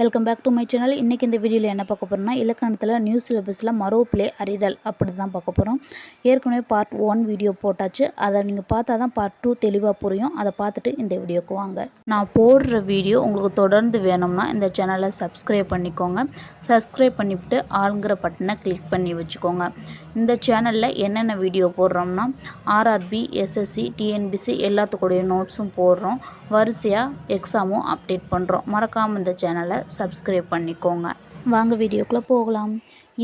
Welcome back to my channel இன்றைக்கி இந்த வீடியோவில் என்ன பார்க்க போகிறோம்னா இலக்கணத்தில் நியூ சிலபஸில் மரோப்ளே அறிதல் அப்படி தான் பார்க்க போகிறோம் ஏற்கனவே பார்ட் ஒன் வீடியோ போட்டாச்சு. அதை நீங்கள் பார்த்தா தான் பார்ட் டூ தெளிவாக புரியும். அதை பார்த்துட்டு இந்த வீடியோக்கு வாங்க. நான் போடுற வீடியோ உங்களுக்கு தொடர்ந்து வேணும்னா இந்த சேனலை சப்ஸ்கிரைப் பண்ணிக்கோங்க. சப்ஸ்கிரைப் பண்ணிவிட்டு ஆளுங்கிற பட்டனை கிளிக் பண்ணி வச்சுக்கோங்க. இந்த சேனலில் என்னென்ன வீடியோ போடுறோம்னா ஆர்ஆர்பி எஸ்எஸ்சி டிஎன்பிசி எல்லாத்துக்குடைய நோட்ஸும் போடுறோம். வரிசையாக எக்ஸாமும் அப்டேட் பண்ணுறோம் மறக்காமல் இந்த சேனலை சப்ஸ்கிரைப் பண்ணிக்கோங்க. வாங்க வீடியோக்குள்ளே போகலாம்.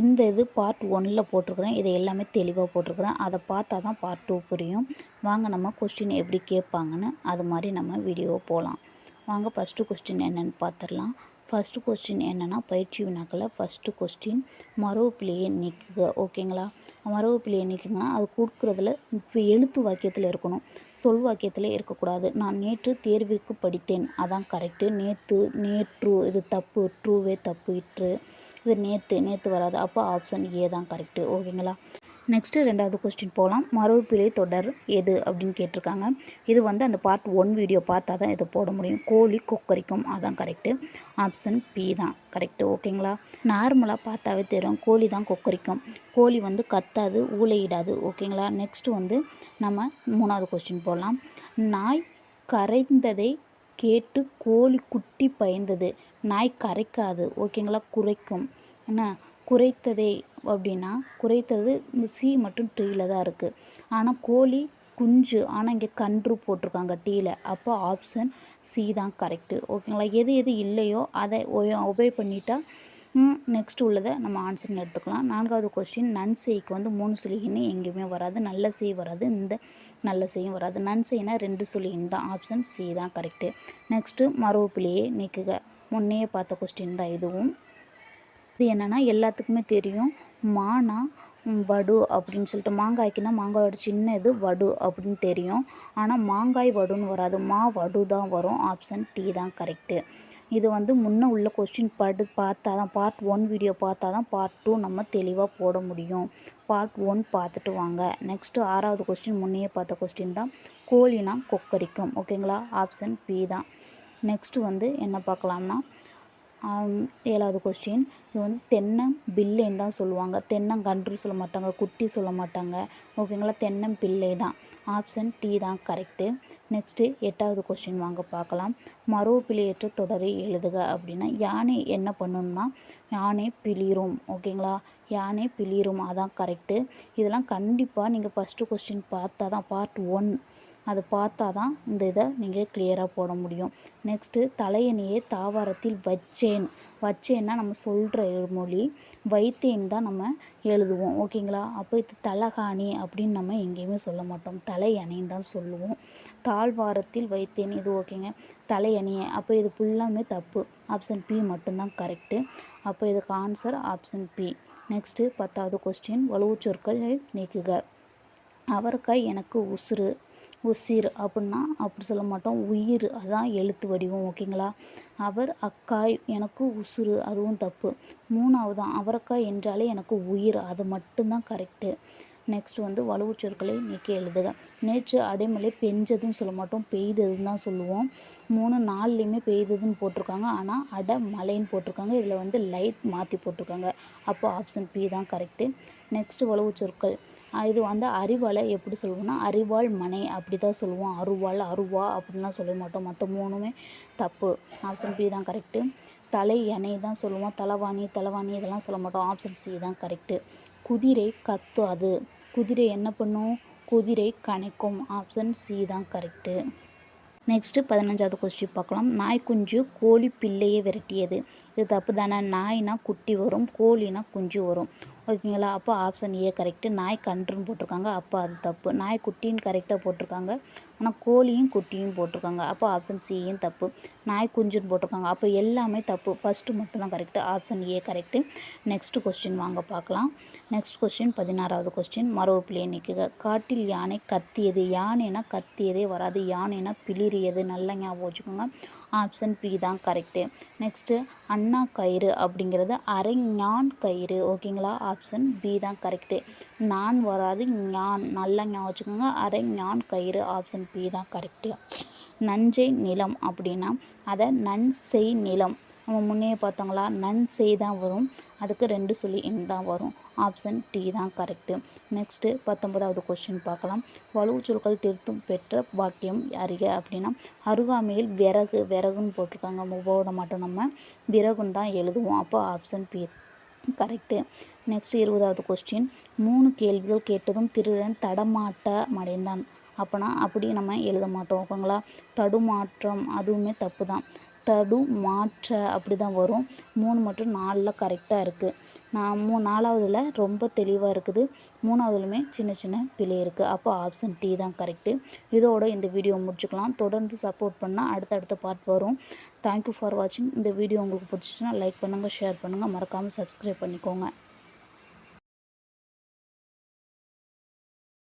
இந்த இது பார்ட் ஒன்னில் போட்டிருக்கிறேன். இதை எல்லாமே தெளிவாக போட்டிருக்கிறேன். அதை பார்த்தா தான் பார்ட் டூ புரியும். வாங்க நம்ம கொஸ்டின் எப்படி கேட்பாங்கன்னு அது மாதிரி நம்ம வீடியோ போகலாம். வாங்க ஃபஸ்ட்டு கொஸ்டின் என்னென்னு பார்த்துடலாம் ஃபஸ்ட்டு கொஸ்டின் என்னென்னா பயிற்சி வினாக்களில் ஃபஸ்ட்டு கொஸ்டின் மரபு பிள்ளையை நீக்குக. ஓகேங்களா மரபு பிள்ளையை நீக்குங்கன்னா அது கொடுக்குறதுல இப்போ எழுத்து வாக்கியத்தில் இருக்கணும். சொல் வாக்கியத்தில் இருக்கக்கூடாது. நான் நேற்று தேர்விற்கு படித்தேன். அதான் கரெக்டு நேற்று நேற்று இது தப்பு ட்ரூவே தப்பு இற்று. இது நேற்று நேற்று வராது. அப்போ ஆப்ஷன் ஏ தான் கரெக்டு ஓகேங்களா நெக்ஸ்ட்டு ரெண்டாவது கொஸ்டின் போகலாம். மரபுப்பிழை தொடர் எது அப்படின்னு கேட்டிருக்காங்க. இது வந்து அந்த பார்ட் ஒன் வீடியோ பார்த்தா தான் இதை போட முடியும். கோழி கொக்கரிக்கும். அதான் கரெக்டு ஆப்ஷன் பி தான். கரெக்டு ஓகேங்களா நார்மலாக பார்த்தாவே தெரியும். கோழி தான் கொக்கரிக்கும். கோழி வந்து கத்தாது ஊழையிடாது ஓகேங்களா நெக்ஸ்ட்டு வந்து நம்ம மூணாவது கொஸ்டின் போடலாம். நாய் கரைந்ததை கேட்டு கோழி குட்டி பயந்தது. நாய் கரைக்காது. ஓகேங்களா குறைக்கும் என்ன? குறைத்ததே அப்படின்னா குறைத்தது சி மற்றும் டீயில் தான் இருக்குது ஆனால் கோழி குஞ்சு ஆனால் இங்கே கன்று போட்டிருக்காங்க டீயில் அப்போ ஆப்ஷன் சி தான் கரெக்டு ஓகேங்களா? எது எது இல்லையோ அதை ஒபே பண்ணிட்டா நெக்ஸ்ட் உள்ளதை நம்ம ஆன்சர்னு எடுத்துக்கலாம். நான்காவது கொஸ்டின் நன்செய்க்கு வந்து மூணு சுழிகின்னு எங்கேயுமே வராது. நல்ல செய் வராது. இந்த நல்ல செய்யும் வராது. நன்செய்னா ரெண்டு சுழிகின் தான் ஆப்ஷன் சி தான் கரெக்டு நெக்ஸ்ட்டு மரபுப்பிலேயே நீக்குக. முன்னையே பார்த்த கொஸ்டின் தான் இதுவும். இது என்னென்னா எல்லாத்துக்குமே தெரியும். மானா வடு அப்படின்னு சொல்லிட்டு மாங்காய்க்குன்னா மாங்காயோட சின்ன இது வடு அப்படின்னு தெரியும். ஆனால் மாங்காய் வடுன்னு வராது. மா வடு தான் வரும். ஆப்ஷன் டி தான் கரெக்டு இது வந்து முன்னே உள்ள கொஸ்டின் படு பார்த்தா தான் பார்ட் ஒன் வீடியோ பார்த்தா தான் பார்ட் டூ நம்ம தெளிவாக போட முடியும். பார்ட் ஒன் பார்த்துட்டு வாங்க. நெக்ஸ்ட்டு ஆறாவது கொஸ்டின் முன்னையே பார்த்த கொஸ்டின் தான் கோழினா கொக்கரிக்கும். ஓகேங்களா ஆப்ஷன் பி தான். நெக்ஸ்ட்டு வந்து என்ன பார்க்கலாம்னா ஏழாவது கொஸ்டின் இது வந்து தென்னம் பில்லைன்னு தான் சொல்லுவாங்க. தென்னங்கன்று சொல்ல மாட்டாங்க குட்டி சொல்ல மாட்டாங்க. ஓகேங்களா தென்னம் பில்லை தான். ஆப்ஷன் டி தான் கரெக்டு நெக்ஸ்ட்டு எட்டாவது கொஸ்டின் வாங்க பார்க்கலாம். மரோ பிழையற்ற தொடரை எழுதுக அப்படின்னா யானை என்ன பண்ணணும்னா யானை பிளிரும். ஓகேங்களா யானை பிளிரும். அதான் கரெக்டு இதெல்லாம் கண்டிப்பாக நீங்கள் ஃபஸ்ட்டு கொஸ்டின் பார்த்தா தான் பார்ட் ஒன் அதை பார்த்தா தான் இந்த இதை நீங்கள் கிளியராக போட முடியும். நெக்ஸ்ட்டு தலையணியை தாவாரத்தில் வச்சேன். வச்சேன்னா நம்ம சொல்கிற மொழி வைத்தேன் தான் நம்ம எழுதுவோம். ஓகேங்களா அப்போ இது தலகாணி அப்படின்னு நம்ம எங்கேயுமே சொல்ல மாட்டோம். தலையணின்னு தான் சொல்லுவோம். தாழ்வாரத்தில் வைத்தேன் இது ஓகேங்க தலையணியை அப்போ இது ஃபுல்லாமே தப்பு. ஆப்ஷன் பி மட்டும்தான் கரெக்டு அப்போ இதுக்கு ஆன்சர் ஆப்ஷன் பி நெக்ஸ்ட்டு பத்தாவது கொஸ்டின் வலுவு சொற்கள் நீக்குக. அவருக்காய் எனக்கு உசுறு. உசிர் அப்படின்னா அப்படி சொல்ல மாட்டோம். உயிர் அதான் எழுத்து வடிவம் ஓகேங்களா அவர் அக்காய் எனக்கு உசுறு அதுவும் தப்பு. மூணாவது? அவரக்காய் என்றாலே எனக்கு உயிர் அது மட்டும்தான் கரெக்டு நெக்ஸ்ட் வந்து வலுவு சொற்களை நீக்கி எழுதுக. நேற்று அடைமழை பெஞ்சதுன்னு சொல்ல மாட்டோம் பெய்ததுன்னு தான் சொல்லுவோம். மூணு நாள்லேயுமே பெய்ததுன்னு போட்டிருக்காங்க. ஆனால் அடைமழைன்னு போட்டிருக்காங்க. இதில் வந்து லைட் மாற்றி போட்டிருக்காங்க. அப்போ ஆப்ஷன் பி தான் கரெக்டு நெக்ஸ்ட்டு வலுவு சொற்கள். இது வந்து அறிவாலை எப்படி சொல்லுவோம்னா அறிவாள் மனை அப்படி தான் சொல்லுவோம். அருவாள் அருவா அப்படின்லாம் சொல்ல மாட்டோம். மற்ற மூணுமே தப்பு. ஆப்ஷன் பி தான் கரெக்டு தலை எனை தான் சொல்லுவோம். தலைவாணி தலைவாணி இதெல்லாம் சொல்ல மாட்டோம். ஆப்ஷன் சி தான் கரெக்டு குதிரை கத்தாது. குதிரை என்ன பண்ணும்? குதிரை கணைக்கும். ஆப்ஷன் சி தான் கரெக்டு நெக்ஸ்ட்டு பதினஞ்சாவது கொஸ்டின் பார்க்கலாம். நாய் குஞ்சு கோழி பிள்ளையை விரட்டியது. இது தப்பு தானே? நாய்னா குட்டி வரும் கோழினா குஞ்சு வரும். ஓகேங்களா? அப்போ ஆப்ஷன் ஏ கரெக்டு நாய் கன்றுன்னு போட்டிருக்காங்க. அப்போ அது தப்பு. நாய் குட்டின்னு கரெக்டாக போட்டிருக்காங்க. ஆனால் கோழியும் குட்டியும் போட்டிருக்காங்க. அப்போ ஆப்ஷன் சியும் தப்பு. நாய் குஞ்சுன்னு போட்டிருக்காங்க. அப்போ எல்லாமே தப்பு. ஃபஸ்ட்டு மட்டும் தான் correct option A correct next question வாங்க பார்க்கலாம். நெக்ஸ்ட் கொஸ்டின் பதினாறாவது கொஸ்டின் மரபுப்பிள்ளையை நிற்குக காட்டில் யானை கத்தியது. யானைனா கத்தியதே வராது. யானைனா பிளிரியது நல்ல ஞாபகம் வச்சுக்கோங்க. ஆப்ஷன் பி தான் கரெக்டு நெக்ஸ்ட்டு அண்ணா கயிறு அப்படிங்கிறது அரைஞான் கயிறு. ஓகேங்களா? ஆப்ஷன் பி தான் கரெக்டு நான் வராது ஞான். நல்லா ஞாபகம் வச்சுக்கோங்க. அரை ஞான் கயிறு. ஆப்ஷன் பி தான் கரெக்டு நஞ்சை நிலம் அப்படின்னா அதை நன்செய் நிலம். நம்ம முன்னே பார்த்தோங்களா நன் சே தான் வரும். அதுக்கு ரெண்டு சொல்லி இன் தான் வரும். ஆப்ஷன் டி தான் கரெக்டு நெக்ஸ்ட்டு பத்தொன்பதாவது கொஸ்டின் பார்க்கலாம். வலுவு சொற்கள் திருத்தும் பெற்ற வாக்கியம் அறிக அப்படின்னா அருகாமையில் விறகு விறகுன்னு போட்டிருக்காங்க. போட மாட்டோம் நம்ம. விறகுன்னு தான் எழுதுவோம். அப்போ ஆப்ஷன் பி கரெக்டு நெக்ஸ்ட் இருபதாவது கொஸ்டின். மூணு கேள்விகள் கேட்டதும் திருடன் தடமாட்ட மடைந்தான் அப்போனா அப்படி நம்ம எழுத மாட்டோம். ஓகேங்களா? தடுமாற்றம் அதுவுமே தப்பு தான். தடும் மாற்ற அப்படி தான் வரும். மூணு மற்றும் நாலில் கரெக்டாக இருக்குது நான் மூ நாலாவதில் ரொம்ப தெளிவாக இருக்குது. மூணாவதுலையுமே சின்ன சின்ன பிழை இருக்குது அப்போ ஆப்ஷன் டி தான் கரெக்டு இதோட இந்த வீடியோ முடிச்சுக்கலாம். தொடர்ந்து சப்போர்ட் பண்ணால் அடுத்தடுத்த பார்ட் வரும். தேங்க்யூ ஃபார் வாட்சிங் இந்த வீடியோ உங்களுக்கு பிடிச்சிச்சுன்னா லைக் பண்ணுங்கள் ஷேர் பண்ணுங்கள் மறக்காமல் சப்ஸ்கிரைப் பண்ணிக்கோங்க.